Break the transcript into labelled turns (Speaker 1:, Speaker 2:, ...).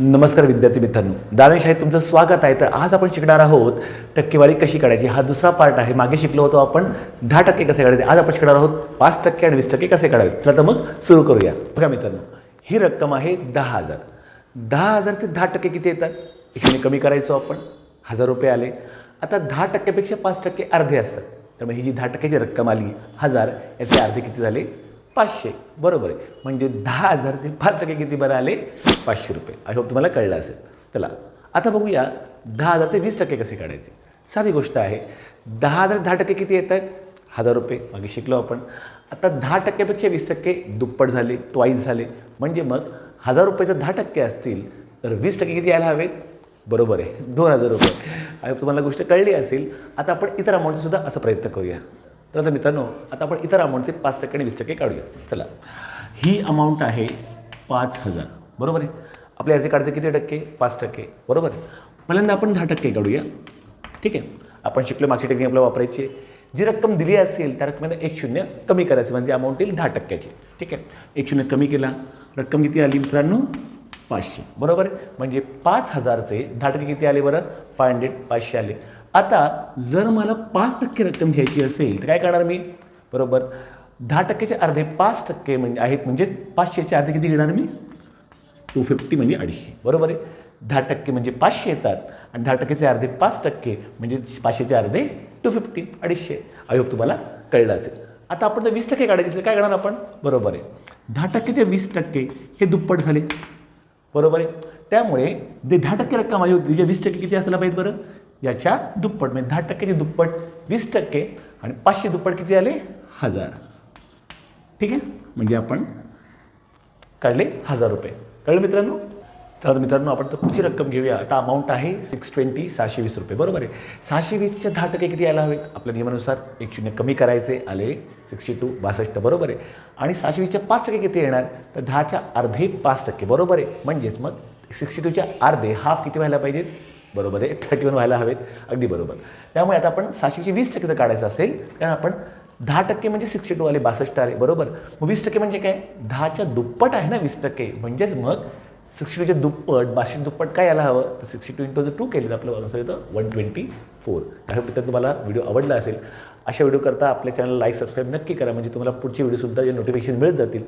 Speaker 1: नमस्कार विद्यार्थी मित्रांनो. दानेश आहे तुमचं स्वागत आहे. तर आज आपण शिकणार आहोत टक्केवारी कशी काढायची? हा दुसरा पार्ट आहे. मागे शिकलो होतो आपण दहा टक्के कसे काढायचे? आज आपण शिकणार आहोत पाच टक्के आणि वीस टक्के कसे काढावे? चला तर मग सुरू करूया. बघा मित्रांनो ही रक्कम आहे दहा हजार. दहा हजार ते दहा टक्के किती येतात? एकशे कमी करायचो आपण. हजार रुपये आले. आता दहा टक्क्यापेक्षा पाच टक्के अर्धे असतात. त्यामुळे ही जी दहा टक्क्याची रक्कम आली हजार याचे अर्धे किती झाले? पाचशे. बरोबर आहे. म्हणजे दहा हजारचे पाच टक्के किती बरं आले? पाचशे रुपये. आय होप तुम्हाला कळलं असेल. चला आता बघूया दहा हजारचे वीस टक्के कसे काढायचे. साधी गोष्ट आहे. दहा हजार दहा टक्के किती येत आहेत हजार रुपये. मागे शिकलो आपण. आता दहा टक्क्यापेक्षा वीस टक्के दुप्पट झाले ट्वाईस झाले. म्हणजे मग हजार रुपयाचं दहा टक्के असतील तर वीस टक्के किती यायला हवेत? बरोबर आहे. दोन हजार रुपये. आणि तुम्हाला गोष्ट कळली असेल. आता आपण इतर अमाऊंटसुद्धा असा प्रयत्न करूया. तर आता मित्रांनो आता आपण इतर अमाऊंटचे पाच टक्के आणि वीस टक्के काढूया. चला. ही अमाऊंट आहे पाच हजार. बरोबर आहे? आपल्या याचे काढचे किती टक्के? पाच टक्के. बरोबर आहे? पहिल्यांदा आपण दहा टक्के काढूया. ठीक आहे? आपण शिकलो मागची टेक्निक आपल्याला वापरायची आहे. जी रक्कम दिली असेल त्या रकमेला एक शून्य कमी करायचं म्हणजे अमाऊंट येईल दहा टक्क्याची. ठीक आहे? एक शून्य कमी केला. रक्कम किती आली मित्रांनो? पाचशे. बरोबर आहे? म्हणजे पाच हजारचे दहा टक्के किती आले बरं? फाय हंड्रेड पाचशे आले. आता जर मला पाच टक्के रक्कम घ्यायची असेल तर काय करणार मी? बरोबर. दहा टक्क्याचे अर्धे पाच टक्के म्हणजे आहेत म्हणजे पाचशेचे अर्धे किती घेणार मी? टू फिफ्टी म्हणजे अडीचशे. बरोबर आहे? दहा टक्के म्हणजे पाचशे येतात आणि दहा टक्केचे अर्धे पाच टक्के म्हणजे पाचशेचे अर्धे टू फिफ्टी अडीचशे. आय होप तुम्हाला कळलं असेल. आता आपण जर वीस टक्के काढायचे असेल काय करणार आपण? बरोबर आहे. दहा टक्केचे वीस टक्के हे दुप्पट झाले. बरोबर आहे? त्यामुळे जे दहा टक्के रक्कम माझी होती जे वीस टक्के किती असायला पाहिजे बरं? याच्या दुप्पट म्हणजे दहा टक्क्याचे दुप्पट वीस टक्के आणि पाचशे दुप्पट किती आले? हजार. ठीक आहे? म्हणजे आपण काढले हजार रुपये. कळलं मित्रांनो? तर मित्रांनो आपण तर पुढची रक्कम घेऊया. आता अमाऊंट आहे सिक्स ट्वेंटी सहाशे वीस रुपये. बरोबर आहे. सहाशे वीसच्या दहा टक्के किती यायला हवेत? आपल्या नियमानुसार एक शून्य कमी करायचे आले सिक्स्टी टू बासष्ट. बरोबर आहे. आणि सहाशे वीसच्या पाच टक्के किती येणार? तर दहाच्या अर्धे पाच टक्के. बरोबर आहे. म्हणजेच मग सिक्स्टी टूच्या अर्धे हाफ किती व्हायला पाहिजेत? बरोबर आहे. थर्टी वन व्हायला हवेत. अगदी बरोबर. त्यामुळे आता आपण सहाशेचे वीस टक्के जर काढायचं असेल कारण आपण दहा टक्के म्हणजे सिक्स्टी टू आले बासष्ट आले. बरोबर? मग वीस टक्के म्हणजे काय? दहाच्या दुप्पट आहे ना वीस टक्के. म्हणजेच मग सिक्स्टी टूच्या दुप्पट बासष्ट दुप्पट काय यायला हवं? तर सिक्स्टी टू इंटू जर टू केलं तर आपलं अनुसार येतं वन ट्वेंटी फोर त्यामुळे तुम्हाला व्हिडिओ आवडला असेल. अशा व्हिडिओ करता आपल्या चॅनल लाईक सबस्क्राईब नक्की करा. म्हणजे तुम्हाला पुढचे व्हिडिओसुद्धा जे नोटिफिकेशन मिळत जातील